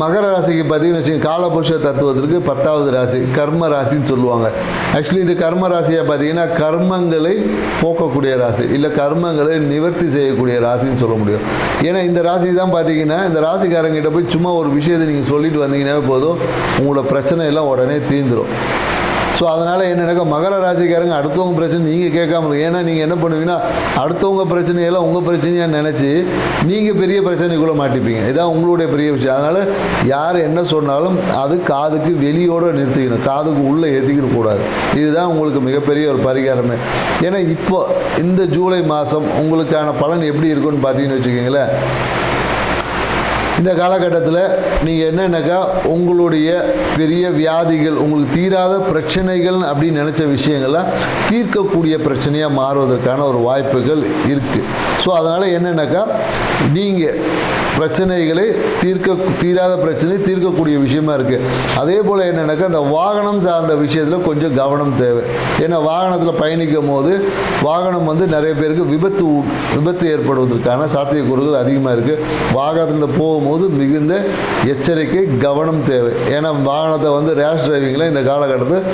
மகர ராசிக்கு பார்த்தீங்கன்னு வச்சுக்கோங்க காலபுருஷ தத்துவத்திற்கு பத்தாவது ராசி கர்ம ராசின்னு சொல்லுவாங்க. ஆக்சுவலி இது கர்ம ராசியை பார்த்தீங்கன்னா கர்மங்களை போக்கக்கூடிய ராசி இல்லை கர்மங்களை நிவர்த்தி செய்யக்கூடிய ராசின்னு சொல்ல முடியும். ஏன்னா இந்த ராசி தான் பார்த்தீங்கன்னா இந்த ராசிக்காரங்கிட்ட போய் சும்மா ஒரு விஷயத்தை நீங்கள் சொல்லிட்டு வந்தீங்கன்னா போதும் உங்களோட பிரச்சனை எல்லாம் உடனே தீந்துடும் ஸோ அதனால் என்னென்னாக்கா மகர ராசிக்காரங்க அடுத்தவங்க பிரச்சனை நீங்கள் கேட்காம இருக்கு. ஏன்னா நீங்கள் என்ன பண்ணுவீங்கன்னா அடுத்தவங்க பிரச்சனையெல்லாம் உங்கள் பிரச்சனையாக நினச்சி நீங்கள் பெரிய பிரச்சனைக்குள்ளே மாட்டிப்பீங்க. இதான் உங்களுடைய பெரிய விஷயம். அதனால் யார் என்ன சொன்னாலும் அது காதுக்கு வெளியோடு நிறுத்திக்கணும். காதுக்கு உள்ளே ஏற்றிக்கிட்டு கூடாது. இதுதான் உங்களுக்கு மிகப்பெரிய ஒரு பரிகாரமே. ஏன்னா இப்போ இந்த ஜூலை மாதம் உங்களுக்கான பலன் எப்படி இருக்குன்னு பார்த்தீங்கன்னு வச்சுக்கோங்களேன். இந்த காலகட்டத்தில் நீங்கள் என்னென்னாக்கா உங்களுடைய பெரிய வியாதிகள் உங்களுக்கு தீராத பிரச்சனைகள் அப்படின்னு நினச்ச விஷயங்கள்லாம் தீர்க்கக்கூடிய பிரச்சனையாக மாறுவதற்கான ஒரு வாய்ப்புகள் இருக்குது ஸோ அதனால் என்னென்னாக்கா நீங்கள் பிரச்சனைகளை தீர்க்க தீராத பிரச்சனை தீர்க்கக்கூடிய விஷயமா இருக்குது அதே போல் என்னென்னாக்கா இந்த வாகனம் சார்ந்த விஷயத்தில் கொஞ்சம் கவனம் தேவை. ஏன்னா வாகனத்தில் பயணிக்கும் போது வாகனம் வந்து நிறைய பேருக்கு விபத்து விபத்து ஏற்படுவதற்கான சாத்தியக்கூறுகள் அதிகமாக இருக்குது வாகனத்தில் போகும்போது மிகுந்த எச்சரிக்கை கவனம் தேவை. ஏன்னா வாகனத்தை வந்து ரேஷ் டிரைவிங்கில் இந்த காலகட்டத்தில்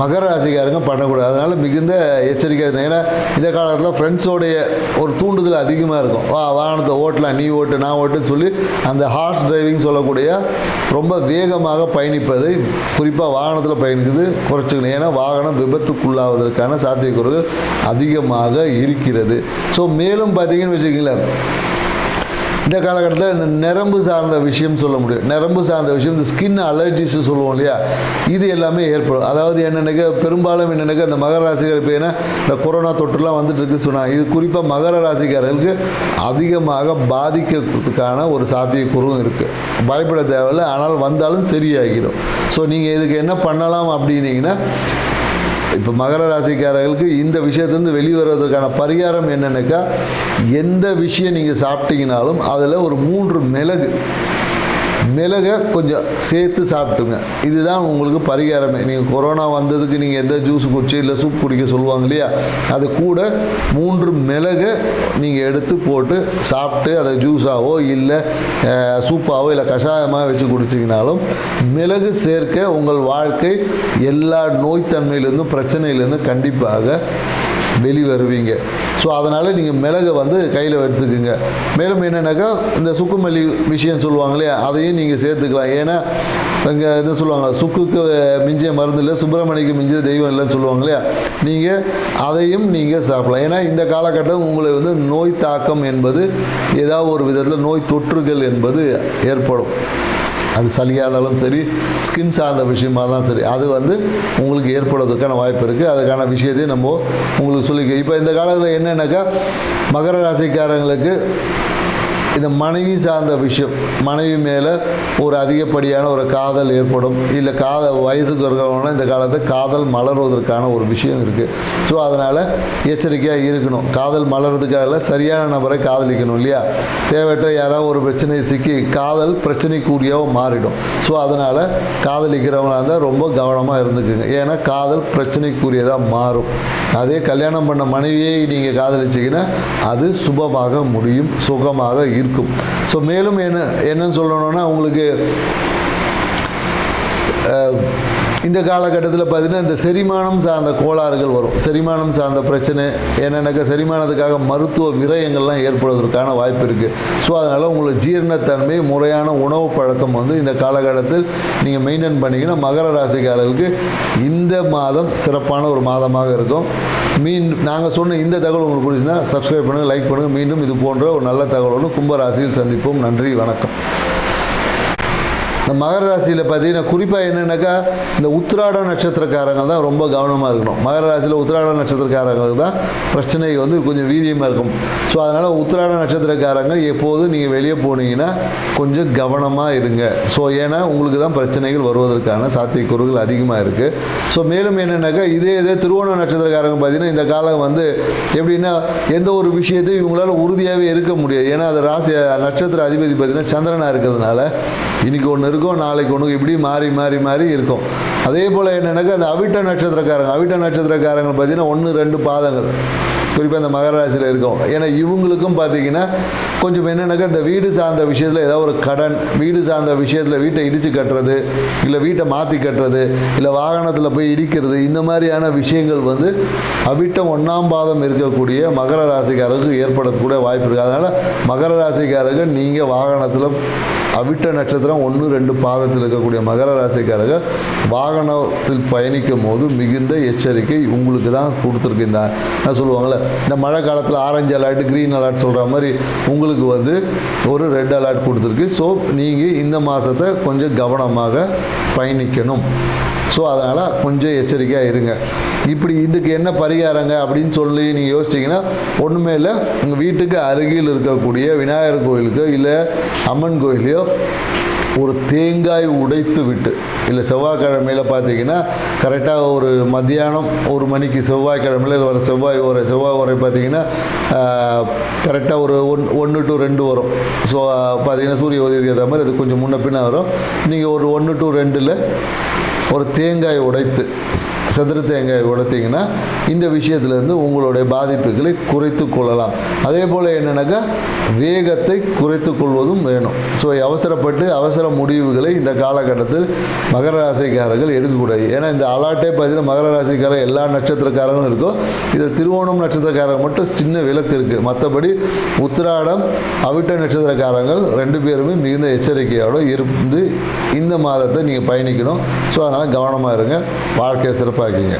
மகர ராசிக்காரங்க பண்ணக்கூடாது. அதனால் மிகுந்த எச்சரிக்கை. ஏன்னா இந்த காலத்தில் ஃப்ரெண்ட்ஸோடைய ஒரு தூண்டுதல் அதிகமாக இருக்கும். வா வாகனத்தை ஓட்டலாம் நீ ஓட்டு நான் ஓட்டுன்னு சொல்லி அந்த ஹார்ஸ் டிரைவிங் சொல்லக்கூடிய ரொம்ப வேகமாக பயணிப்பதை குறிப்பாக வாகனத்தில் பயணிக்கிறது குறைச்சிக்கணும். ஏன்னா வாகனம் விபத்துக்குள்ளாவதற்கான சாத்தியக்கூறுகள் அதிகமாக இருக்கிறது. ஸோ மேலும் பார்த்தீங்கன்னு வச்சுக்கங்களேன் இந்த காலகட்டத்தில் இந்த நரம்பு சார்ந்த விஷயம் சொல்ல முடியும். நரம்பு சார்ந்த விஷயம் இந்த ஸ்கின் அலர்ஜிஸ் சொல்லுவோம் இல்லையா? இது எல்லாமே ஏற்படும். அதாவது என்னென்னக்க பெரும்பாலும் என்னென்னக்க இந்த மகர ராசிக்கார இப்போ ஏன்னா இந்த கொரோனா தொற்றுலாம் வந்துட்டு இருக்கு சொன்னாங்க இது குறிப்பாக மகர ராசிக்காரர்களுக்கு அதிகமாக பாதிக்கிறதுக்கான ஒரு சாத்தியக்கூறும் இருக்குது பயப்பட தேவையில்லை. ஆனால் வந்தாலும் சரியாகிடும். ஸோ நீங்கள் இதுக்கு என்ன பண்ணலாம் அப்படின்னீங்கன்னா இப்போ மகர ராசிக்காரர்களுக்கு இந்த விஷயத்துலேருந்து வெளிவருவதற்கான பரிகாரம் என்னென்னாக்கா எந்த விஷயம் நீங்கள் சாப்பிட்டீங்கனாலும் அதில் ஒரு மூன்று மிளகு மிளகை கொஞ்சம் சேர்த்து சாப்பிட்டுங்க. இதுதான் உங்களுக்கு பரிகாரமே. நீங்கள் கொரோனா வந்ததுக்கு நீங்கள் எந்த ஜூஸ் குடிச்சு இல்லை சூப் குடிக்க சொல்லுவாங்க இல்லையா? அது கூட மூன்று மிளகை நீங்கள் எடுத்து போட்டு சாப்பிட்டு அதை ஜூஸாவோ இல்லை சூப்பாகவோ சூப்பாவோ இல்லை கஷாயமாக வச்சு குடிச்சிங்கனாலும் மிளகு சேர்க்க உங்கள் வாழ்க்கை எல்லா நோய்த்தன்மையிலேருந்தும் பிரச்சனையிலேருந்தும் கண்டிப்பாக வெளிவருவீங்க. ஸோ அதனால் நீங்கள் மிளகை வந்து கையில் எடுத்துக்கோங்க. மேலும் என்னென்னாக்கா இந்த சுக்குமல்லி விஷயம் சொல்லுவாங்க இல்லையா அதையும் நீங்கள் சேர்த்துக்கலாம். ஏன்னா இங்கே இது சொல்லுவாங்க சுக்குக்கு மிஞ்சிய மருந்து இல்லை சுப்பிரமணிக்கு மிஞ்சிய தெய்வம் இல்லைன்னு சொல்லுவாங்க இல்லையா. நீங்கள் அதையும் நீங்கள் சாப்பிடலாம். ஏன்னா இந்த காலகட்டம் உங்களை வந்து நோய் தாக்கம் என்பது ஏதாவது ஒரு விதத்தில் நோய் தொற்றுகள் என்பது ஏற்படும். அது சளியாதாலும் இருந்தாலும் சரி ஸ்கின் சார்ந்த விஷயமா தான் சரி. அது வந்து உங்களுக்கு ஏற்படுறதுக்கான வாய்ப்பு இருக்குது அதுக்கான விஷயத்தையும் நம்ம உங்களுக்கு சொல்லிக்க இப்போ இந்த காலத்தில் என்னென்னாக்கா மகர ராசிக்காரங்களுக்கு இந்த மனைவி சார்ந்த விஷயம் மனைவி மேலே ஒரு அதிகப்படியான ஒரு காதல் ஏற்படும். இல்லை காத வயசுக்கு இருக்கிறவங்கன்னா இந்த காலத்தில் காதல் மலர்வதற்கான ஒரு விஷயம் இருக்குது ஸோ அதனால் எச்சரிக்கையாக இருக்கணும். காதல் மலர்றதுக்காக சரியான நபரை காதலிக்கணும் இல்லையா? தேவையற்ற யாராவது ஒரு பிரச்சனையை சிக்கி காதல் பிரச்சனைக்குரியாகவும் மாறிடும். ஸோ அதனால் காதலிக்கிறவங்களா இருந்தால் ரொம்ப கவனமாக இருந்துக்குங்க. ஏன்னா காதல் பிரச்சனைக்குரியதாக மாறும். அதே கல்யாணம் பண்ண மனைவியை நீங்கள் காதலிச்சிங்கன்னா அது சுபமாக முடியும் சுகமாக இருக்கும் இருக்கும். ஸோ மேலும் என்ன என்னன்னு சொல்லணும்னா உங்களுக்கு இந்த காலகட்டத்தில் பார்த்தீங்கன்னா இந்த செரிமானம் சார்ந்த கோளாறுகள் வரும். செரிமானம் சார்ந்த பிரச்சனை என்னென்னாக்கா செரிமானத்துக்காக மருத்துவ விரயங்கள்லாம் ஏற்படுவதற்கான வாய்ப்பு இருக்குது ஸோ அதனால் உங்களுக்கு ஜீரணத்தன்மை முறையான உணவு பழக்கம் வந்து இந்த காலகட்டத்தில் நீங்கள் மெயின்டைன் பண்ணிங்கன்னா மகர ராசிக்காரர்களுக்கு இந்த மாதம் சிறப்பான ஒரு மாதமாக இருக்கும். மீன் நாங்கள் சொன்ன இந்த தகவல் உங்களுக்கு பிடிச்சிருந்தா சப்ஸ்கிரைப் பண்ணுங்கள் லைக் பண்ணுங்கள் மீண்டும் இது போன்ற ஒரு நல்ல தகவலோடு கும்பராசியில் சந்திப்போம். நன்றி வணக்கம். இந்த மகர ராசியில் பார்த்தீங்கன்னா குறிப்பாக என்னென்னாக்கா இந்த உத்திராட நட்சத்திரக்காரங்க தான் ரொம்ப கவனமாக இருக்கணும். மகர ராசியில் உத்திராட நட்சத்திரக்காரங்களுக்கு தான் பிரச்சனை வந்து கொஞ்சம் வீரியமாக இருக்கும். ஸோ அதனால் உத்திராட நட்சத்திரக்காரங்க எப்போதும் நீங்கள் வெளியே போனீங்கன்னா கொஞ்சம் கவனமாக இருங்க. ஸோ ஏன்னா உங்களுக்கு தான் பிரச்சனைகள் வருவதற்கான சாத்தியக்கூறுகள் அதிகமாக இருக்குது ஸோ மேலும் என்னென்னாக்கா இதே இதே திருவோண நட்சத்திரக்காரங்க பார்த்தீங்கன்னா இந்த காலம் வந்து எப்படின்னா எந்த ஒரு விஷயத்தையும் இவங்களால் உறுதியாகவே இருக்க முடியாது. ஏன்னா அது ராசி நட்சத்திர அதிபதி பார்த்தீங்கன்னா சந்திரனாக இருக்கிறதுனால இன்றைக்கி ஒன்று இருக்கும் இருக்கும் நாளைக்கு ஒன்று இப்படி மாறி மாறி மாறி இருக்கும். அதே போல் என்னென்னாக்கா அந்த அவிட்ட நட்சத்திரக்காரங்க அவிட்ட நட்சத்திரக்காரங்க பார்த்தீங்கன்னா ஒன்று ரெண்டு பாதங்கள். குறிப்பாக இந்த மகர ராசியில் இருக்கும். ஏன்னா இவங்களுக்கும் பார்த்தீங்கன்னா கொஞ்சம் என்னென்னாக்கா இந்த வீடு சார்ந்த விஷயத்தில் ஏதாவது ஒரு கடன் வீடு சார்ந்த விஷயத்தில் வீட்டை இடித்து கட்டுறது இல்லை வீட்டை மாற்றி கட்டுறது இல்லை வாகனத்தில் போய் இடிக்கிறது இந்த மாதிரியான விஷயங்கள் வந்து அவிட்டம் ஒன்றாம் பாதம் இருக்கக்கூடிய மகர ராசிக்காரருக்கு ஏற்படக்கூடிய வாய்ப்பு இருக்குது அதனால் மகர ராசிக்காரர்கள் நீங்கள் வாகனத்தில் அவிட்ட நட்சத்திரம் ஒன்று ரெண்டு பாதத்தில் இருக்கக்கூடிய மகர ராசிக்காரர்கள் வாகனத்தில் பயணிக்கும் போது மிகுந்த எச்சரிக்கை உங்களுக்கு தான் கொடுத்துருக்கு இந்த நான் சொல்லுவாங்கள்ல இந்த மழை காலத்தில் ஆரஞ்சு அலர்ட் க்ரீன் அலர்ட் சொல்கிற மாதிரி உங்களுக்கு வந்து ஒரு ரெட் அலர்ட் கொடுத்துருக்கு. ஸோ நீங்கள் இந்த மாதத்தை கொஞ்சம் கவனமாக பயணிக்கணும். ஸோ அதனால் கொஞ்சம் எச்சரிக்கையாக இருங்க. இப்படி இதுக்கு என்ன பரிகாரங்க அப்படின்னு சொல்லி நீங்கள் யோசிச்சிங்கன்னா ஒன்றுமே இல்லை. உங்கள் வீட்டுக்கு அருகில் இருக்கக்கூடிய விநாயகர் கோயிலுக்கோ இல்லை அம்மன் கோயிலையோ ஒரு தேங்காய் உடைத்து விட்டு இல்லை செவ்வாய்க்கிழமையில் பார்த்தீங்கன்னா கரெக்டாக ஒரு மத்தியானம் ஒரு மணிக்கு செவ்வாய்க்கிழமையில் வர செவ்வாய் ஒரு செவ்வாய் உரை பார்த்தீங்கன்னா கரெக்டாக ஒரு ஒன் ஒன்று டு ரெண்டு வரும். ஸோ பார்த்தீங்கன்னா சூரிய உதயத்துக்கு ஏற்ற மாதிரி அது கொஞ்சம் முன்ன பின்ன வரும். நீங்கள் ஒரு ஒன்று டு ரெண்டில் ஒரு தேங்காய் உடைத்து சதுர தேங்காய் உடைத்தீங்கன்னா இந்த விஷயத்துலேருந்து உங்களுடைய பாதிப்புகளை குறைத்து கொள்ளலாம். அதே போல் என்னென்னாக்கா வேகத்தை குறைத்து கொள்வதும் வேணும். ஸோ அவசரப்பட்டு அவசர முடிவுகளை இந்த காலகட்டத்தில் மகர ராசிக்காரர்கள் எடுக்கக்கூடாது. ஏன்னா இந்த அலாட்டே பார்த்தீங்கன்னா மகர ராசிக்காரர் எல்லா நட்சத்திரக்காரங்களும் இருக்கும் இதில் திருவோணம் நட்சத்திரக்காரங்க மட்டும் சின்ன விலக்கு இருக்குது மற்றபடி உத்திராடம் அவிட்ட நட்சத்திரக்காரங்கள் ரெண்டு பேருமே மிகுந்த எச்சரிக்கையோடு இருந்து இந்த மாதத்தை நீங்கள் பயணிக்கணும். ஸோ அதனால் கவனமாக இருங்க. வாழ்க்கையை சிறப்பாக்கிங்க.